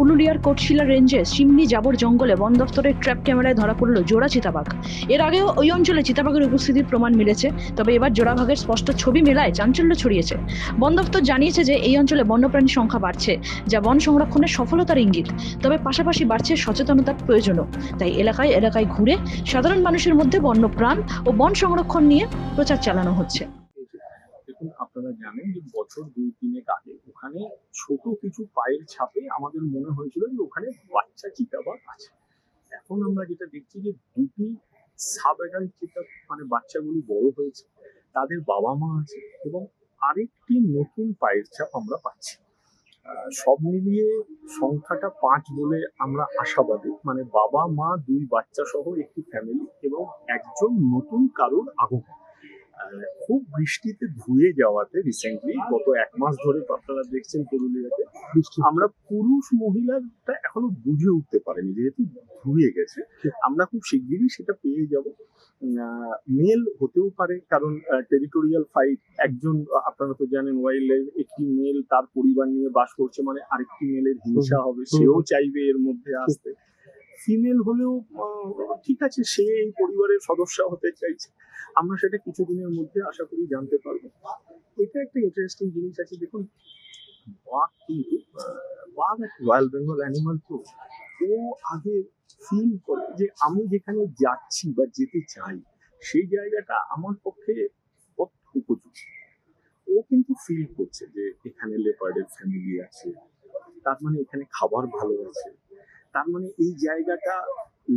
পুরুলিয়ার কোটশিলা রেঞ্জে সিমনি জাবর জঙ্গলে বন দফতরের ট্র্যাপ ক্যামেরায় ধরা পড়ল জোড়া চিতাবাঘ। এর আগেও ওই অঞ্চলে চিতাবাঘের উপস্থিতির প্রমাণ মিলেছে, তবে এবার জোড়াভাগের স্পষ্ট ছবি মেলায় চাঞ্চল্য ছড়িয়েছে। বন দফতর জানিয়েছে যে এই অঞ্চলে বন্যপ্রাণীর সংখ্যা বাড়ছে, যা বন সংরক্ষণের সফলতার ইঙ্গিত, তবে পাশাপাশি বাড়ছে সচেতনতার প্রয়োজনও। তাই এলাকায় এলাকায় ঘুরে সাধারণ মানুষের মধ্যে বন্যপ্রাণ ও বন সংরক্ষণ নিয়ে প্রচার চালানো হচ্ছে। আপনারা জানেন যে বছর দুই তিনেক আগে ওখানে ছোট কিছু পায়ের ছাপে আমাদের মনে হয়েছিল যে ওখানে বাচ্চা চিতাবাঘ আছে। এখন আমরা যেটা দেখছি যে দুটি সাব চিতা মানে বাচ্চাগুলি বড় হয়েছে, তাদের বাবা মা আছে এবং আরেকটি নতুন পায়ের ছাপ আমরা পাচ্ছি। সব মিলিয়ে সংখ্যাটা পাঁচ বলে আমরা আশাবাদী মানে বাবা মা, দুই বাচ্চা সহ একটি ফ্যামিলি এবং একজন নতুন কারোর আগমন। খুব বৃষ্টিতে ধুয়ে যাওয়াতে রিসেন্টলি গত এক মাস ধরে আপনারা দেখছেন পুরুলিয়াতে আমরা পুরুষ মহিলাটা এখনও বুঝে উঠতে পারেনি যেহেতু ধুয়ে গেছে। আমরা খুব শিগগিরই সেটা পেয়ে যাব। মেল হতেও পারে কারণ টেরিটোরিয়াল ফাইট একজন আপনারা তো জানেন ওয়াইল্ড লাইফ একটি মেল তার পরিবার নিয়ে বাস করছে মানে আরেকটি মেলের হিংসা হবে সেও চাইবে এর মধ্যে আসতে। ফিমেল হলেও ঠিক আছে সে এই পরিবারের সদস্য হতে চাইছে। আমরা সেটা কিছুদিনের মধ্যে আশা করি জানতে পারব। এটা একটা ইন্টারেস্টিং জিনিস আছে, দেখুন, বাঘ কিন্তু বাঘ একটা রয়্যাল বেঙ্গল অ্যানিমাল তো ও আগে ফিল করে যে আমি যেখানে যাচ্ছি বা যেতে চাই, সেই জায়গাটা আমার পক্ষে কত উপযুক্ত ও কিন্তু ফিল করছে যে এখানে লেপার্ডের ফ্যামিলি আছে, তার মানে এখানে খাবার ভালো আছে। তার মানে এই জায়গাটা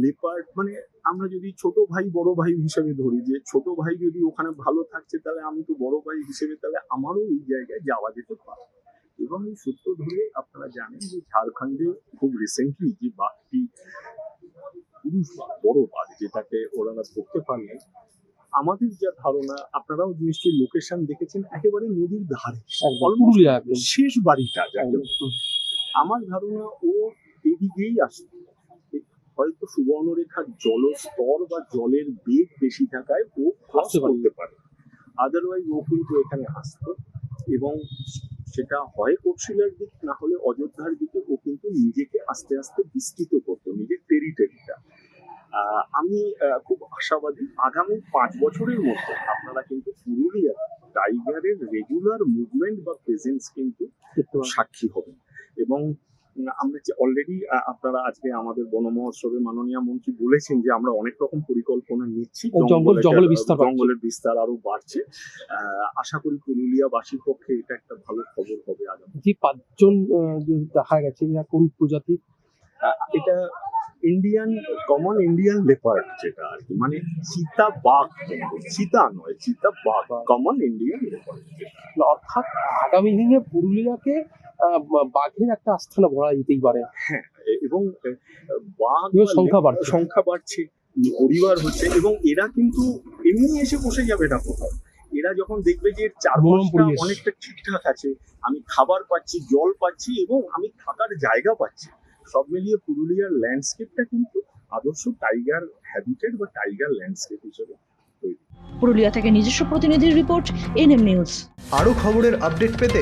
লেপার্ড মানে আমরা যদি ছোট ভাই বড় ভাই হিসেবে ধরি যে ছোট ভাই যদি ওখানে ভালো থাকছে তাহলে আমি তো বড় ভাই হিসেবে তাহলে আমারও এই জায়গায় যাওয়া যেতে পারে। এবং এই সূত্র ধরে আপনারা জানেন যে ঝাড়খণ্ডে খুব রিসেন্টলি যে বাঘটি পুরুষ বাঘ বড় বাঘ যেটাকে ওনারা ধরতে পারলেন আমাদের যা ধারণা আপনারাও নিশ্চয়ই লোকেশন দেখেছেন একেবারে নদীর ধারে শেষ বাড়িটা যাকে আমার ধারণা ও এদিকেই আসবে হয়তো সুবর্ণরেখার জলস্তর বা জলের বেগ বেশি থাকায় ও ক্রস করতে পারে। আদারওয়াইজ ও কিন্তু এখানে আসতো এবং সেটা হয় কোটশিলার দিক না হলে অযোধ্যার দিকে ও কিন্তু নিজেকে আস্তে আস্তে বিস্তৃত করতো নিজের টেরিটরিটা আমি খুব আশাবাদী আগামী পাঁচ বছরের মধ্যে আপনারা কিন্তু পুরুলিয়া টাইগারের রেগুলার মুভমেন্ট বা প্রেজেন্স কিন্তু সাক্ষী হবেন। এবং আমরা যে অলরেডি আপনারা আজকে আমাদের বন মহোৎসবে মাননীয় মন্ত্রী বলেছেন যে আমরা অনেক রকম পরিকল্পনা নিচ্ছি জঙ্গল- জঙ্গলে- জঙ্গলের বিস্তার জঙ্গলের বিস্তার আরও বাড়ছে। আশা করি পুরুলিয়াবাসীর পক্ষে এটা একটা ভালো খবর হবে আগামী যে পাঁচজন দেখা গেছে এরা কোন প্রজাতির। এটা ইন্ডিয়ান কমন ইন্ডিয়ান লেপার্ড যেটা আর কি মানে চিতা বাঘ চিতা নয় চিতা বাঘ। কমন ইন্ডিয়ান লেপার্ড অর্থাৎ আগামী দিনে পুরুলিয়াকে বাঘের একটা আস্থানা ভরা যেতেই পারে। হ্যাঁ এবং বাঘ সংখ্যা বাড়ছে। সংখ্যা বাড়ছে পরিবার হচ্ছে এবং এরা কিন্তু এমনি এসে বসে যাবে না কোথাও। এরা যখন দেখবে যে চারপাশটা পরিবেশ। অনেকটা ঠিকঠাক আছে আমি খাবার পাচ্ছি জল পাচ্ছি এবং আমি থাকার জায়গা পাচ্ছি। সব মিলিয়ে পুরুলিয়ার ল্যান্ডস্কেপটা কিন্তু আদর্শ টাইগার হ্যাবিটেট বা টাইগার ল্যান্ডস্কেপ হিসেবে পুরুলিয়া থেকে নিজস্ব প্রতিনিধির রিপোর্ট এনএম নিউজ। আরও খবরের আপডেট পেতে